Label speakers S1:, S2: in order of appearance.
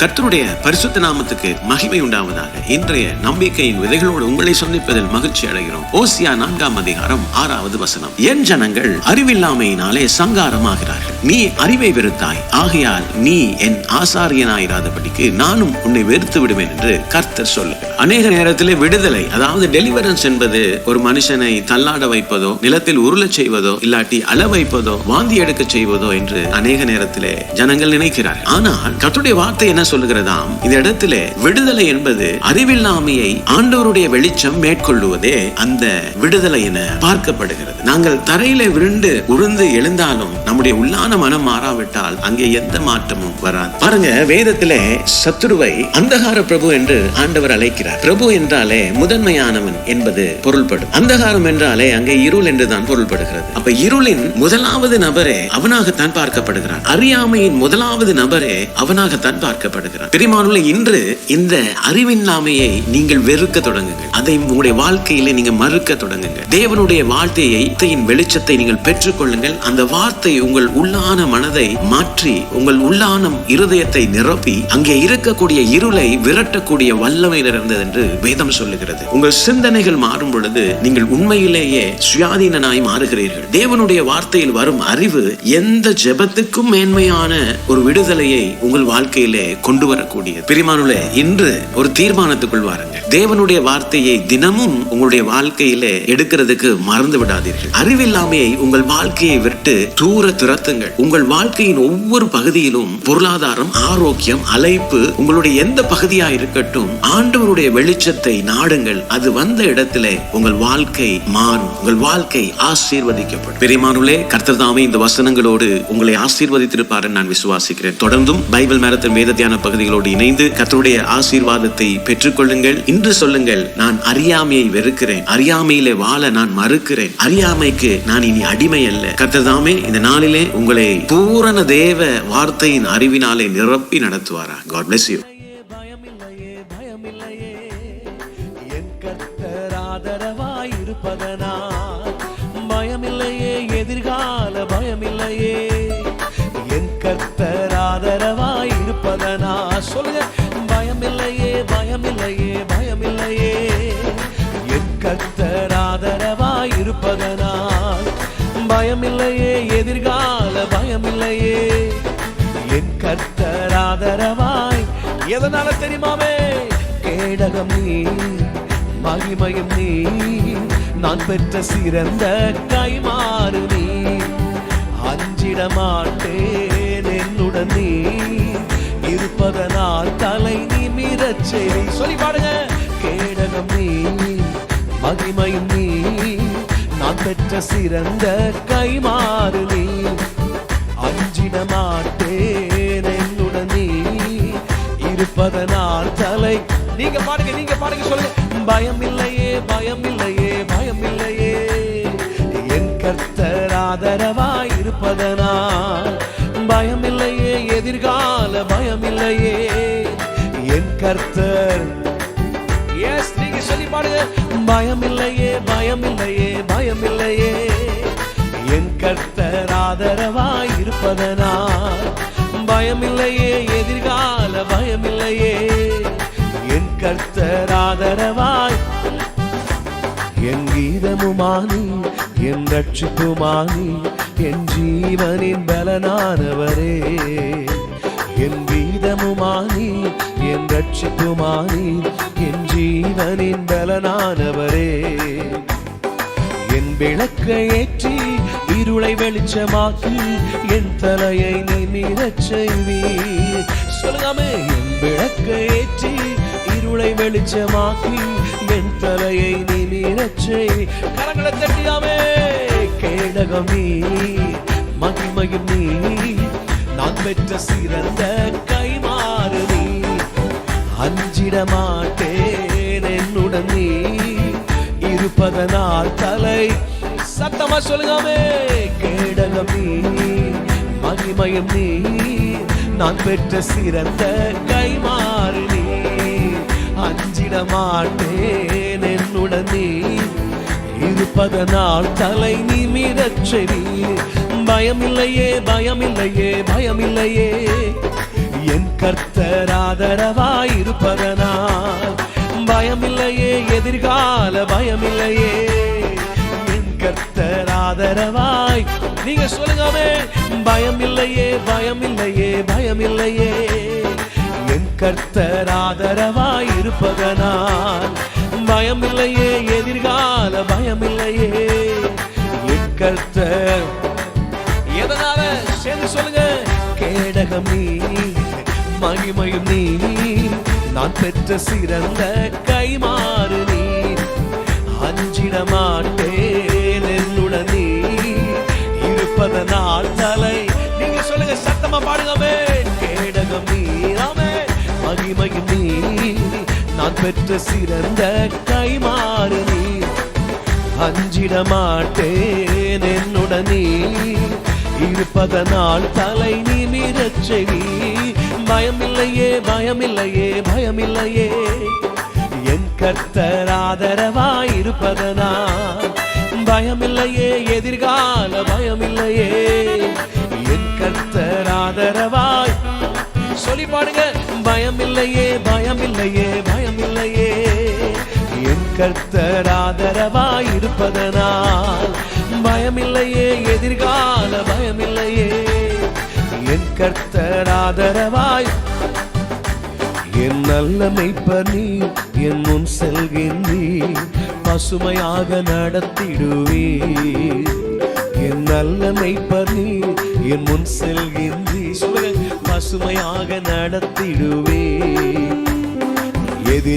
S1: கர்த்தருடைய பரிசுத்த நாமத்துக்கு மகிமை உண்டாவதாக. இன்றைய நம்பிக்கையின் விதைகளோடு உங்களை சந்திப்பதில் மகிழ்ச்சி அடைகிறோம். ஓசியா நான்காம் அதிகாரம் ஆறாவது வசனம். என் ஜனங்கள் அறிவில்லாமையினாலே சங்காரமாகிறார்கள். நீ அறிவை வெறுத்தாய். ஆகையால் நீ என் ஆசாரியனாயிராதபடிக்கு நானும் உன்னை வெறுத்து விடுவேன் என்று கர்த்தர் சொல்லுகிறார். அநேக நேரத்திலே விடுதலை அதாவது டெலிவரன்ஸ் என்பது ஒரு மனுஷனை தள்ளாட வைப்பதோ நிலத்தில் உருளச் செய்வதோ இல்லாட்டி அள வைப்பதோ வாந்தி எடுக்க செய்வதோ என்று அநேக நேரத்திலே ஜனங்கள் நினைக்கிறார்கள். ஆனால் கர்த்துடைய வார்த்தை என்ன சொல்லுகிறதாம். இந்த இடத்துல விடுதலை என்பது அறிவில்லாமையை ஆண்டவருடைய வெளிச்சம் மேற்கொள்ளுவதே அந்த விடுதலை என பார்க்கப்படுகிறது. நாங்கள் தரையில விருண்டு உருந்து எழுந்தாலும் நம்முடைய உள்ளான மனம் மாறாவிட்டால் அங்கே எந்த மாற்றமும் வராது. பாருங்க வேதத்திலே சத்துருவை அந்தகார பிரபு என்று ஆண்டவர் அழைக்கிறார். பிரபு என்றாலே முதன்மையானவன் என்பது பொருள்படும். அந்தகாரம் என்றாலே அங்கே இருள் என்றுதான் பொருள்படுகிறது. அப்ப இருளின் முதலாவது நபரே அவனாகத்தான் பார்க்கப்படுகிறான். அறியாமையின் முதலாவது நபரே அவனாகத்தான் பார்க்கப்படுகிறான். பெருமானுள்ள இன்று இந்த அறிவின்லாமையை நீங்கள் வெறுக்க தொடங்குங்கள். அதை உங்களுடைய வாழ்க்கையிலே நீங்க மறுக்க தொடங்குங்கள். தேவனுடைய வார்த்தையை வெளிச்சத்தை நீங்கள் பெற்றுக்கொள்ளுங்கள். அந்த வார்த்தை உங்கள் உள்ளான மனதை மாற்றி உங்கள் உள்ளான இருதயத்தை நிரப்பி அங்கே இருக்கக்கூடிய இருளை விரட்டக்கூடிய வல்லமை நிறைந்தது என்று வேதம் சொல்லுகிறது. உங்கள் சிந்தனைகள் மாறும் பொழுது நீங்கள் உண்மையிலேயே சுயாதீனனாய் மாறுகிறீர்கள். தேவனுடைய வார்த்தையில் வரும் அறிவு எந்த ஜெபத்துக்கும் மேன்மையான ஒரு விடுதலையை உங்கள் வாழ்க்கையிலே கொண்டு வரக்கூடியது பிரிமானுல இன்று ஒரு தீர்மானத்துக்குள் வாருங்க தேவனுடைய வார்த்தையை தினமும் உங்களுடைய வாழ்க்கையில எடுக்கிறதுக்கு மறந்து விடாதீர்கள். அறிவில்லாமையை உங்கள் வாழ்க்கையை விட்டு தூர துரத்துங்கள். உங்கள் வாழ்க்கையின் ஒவ்வொரு பகுதியிலும் பொருளாதாரம் ஆரோக்கியம் அழைப்பு உங்களுடைய எந்த பகுதியா இருக்கட்டும் ஆண்டவருடைய வெளிச்சத்தை நாடுங்கள். அது வந்த இடத்துல உங்கள் வாழ்க்கை மாறும். உங்கள் வாழ்க்கை ஆசீர்வதிக்கப்படும். பெரியமானுலே கர்த்தர் தாமே இந்த வசனங்களோடு உங்களை ஆசீர்வதித்திருப்பார் நான் விசுவாசிக்கிறேன். தொடர்ந்தும் பைபிள் மேரத்தின் வேத தியான பகுதிகளோடு இணைந்து கத்தருடைய ஆசீர்வாதத்தை பெற்றுக்கொள்ளுங்கள். இன்று சொல்லுங்கள் நான் அறியாமையை வெறுக்கிறேன். அறியாமையிலே வாழ நான் மறுக்கிறேன். அறியாமைக்கு நான் இனி அடிமை அல்ல கத்ததாமே இந்த நாளிலே உங்களை பூரண தேவ வார்த்தையின் அறிவினாலே நிரப்பி நடத்துவாரா? காட் பிளஸ் யூ
S2: பயமில்லையே பயமில்லையே. என் கர்த்தர் பயமில்லையே எதிர்கால பயமில்லையே. என் கர்த்தர் ஆதரவாய் எதனால தெரியுமாவே? கேடகம் நீ மகிமயம் நீ நான் பெற்ற சிறந்த கைமாறு நீ. அஞ்சிட மாட்டேன் என்னுடன் நீ இருப்பதனால் தலை நிமிரச் செய்தி சொல்லி பாடுங்க. கேடகம் நீ மகிமயம் நீ பெற்ற சிறந்த கைமாறு நீ அஞ்சிட மாட்டேன் என்னுடன். நீ இருப்பதனால் தலை. நீங்க பாடுங்க நீங்க பாடுங்க சொல்லுங்க. பயம் இல்லையே பயம் இல்லையே பயம் இல்லையே என் கர்த்தர் ஆதரவாய் இருப்பதனால் பயம் இல்லையே எதிர்கால பயம் இல்லையே என் கர்த்தர். எஸ் நீங்க சொல்லி பாடுங்க. பயமில்லையே பயமில்லையே பயமில்லையே. என் கர்த்தர் ஆதரவாய் இருப்பதனால் பயமில்லையே எதிர்கால பயமில்லையே. என் கர்த்தர் ஆதரவாய் என் கீதமுமானி என் ரட்சிப்புமானி என் ஜீவனின் பலனானவரே. என் கீதமுமானி என் ரட்சிப்புமானி என் ஜீவனின் பலனானவரே. என் விளக்கை ஏற்றி இருளை வெளிச்சமாக்கி என் தலையை நிமிரச் செய்வீர். சொல்லுங்காமே என் விளக்கை ஏற்றி இருளை வெளிச்சமாக்கி என் தலையை நிமிரச் செய்வீர். கரங்களை தட்டியாமே கேடகம் நீ மகிமையும் நீ நான் பெற்ற சிறந்த கைமாறு நீ அஞ்சிட மாட்டே மாட்டேன் என்னுடன் நீ இருப்பதனால் தலை? சத்தமா சொல்லுங்கமே கேடலம் நீ மகிமயம் நீ நான் பெற்ற சிறந்த கைமாறு நீ. அஞ்சிட மாட்டேன் என்னுடன் நீ இருப்பதனால் தலை நிமிரச் செய்வீர் பயமில்லையே பயமில்லையே பயமில்லையே. என் கர்த்தர் ஆதரவாய் பயமில்லையே எதிர்கால பயமில்லையே. என் கர்த்தர் ஆதரவாய். நீங்க சொல்லுங்கமே பயமில்லையே பயமில்லையே பயமில்லையே. என் கர்த்தர் ஆதரவாய் இருப்பதனால் பயமில்லையே எதிர்கால பயமில்லையே. என் கர்த்தர் எதனால? சேர்ந்து சொல்லுங்க. கேடகம் நீ மகிமையும் நீ. நான் பெற்ற சிறந்த கைமாறு நீ. அஞ்சிட மாட்டேன் என்னுடன் நீ. இருப்பதனால் தலை நீங்க சொல்லுங்க சத்தமா பாடுங்கமே. கேடகம் நீராமே மகிமையும் நீ. நான் பெற்ற சிறந்த கைமாறு நீ. அஞ்சிட மாட்டேன் என்னுடன் நீ. இருப்பதனால் தலை நிமிரச் செவி பயமில்லையே பயமில்லையே பயமில்லையே. என் கர்த்தர் ஆதரவாய் இருப்பதனால் பயமில்லையே எதிர்கால பயமில்லையே. என் கர்த்தர் ஆதரவாய். சொல்லி பாடுங்க. பயமில்லையே பயமில்லையே பயமில்லையே. என் கர்த்தர் ஆதரவாய் இருப்பதனால் பயமில்லையே எதிர்கால கர்த்தராதரவாய் என் நல்ல மெய்ப்பர் நீ என் முன் செல்கின்றீ பசுமையாக நடத்திடுவே என் நல்ல மெய்ப்பர் நீ என் முன் செல்கின்றீ பசுமையாக நடத்திடுவே எதிர்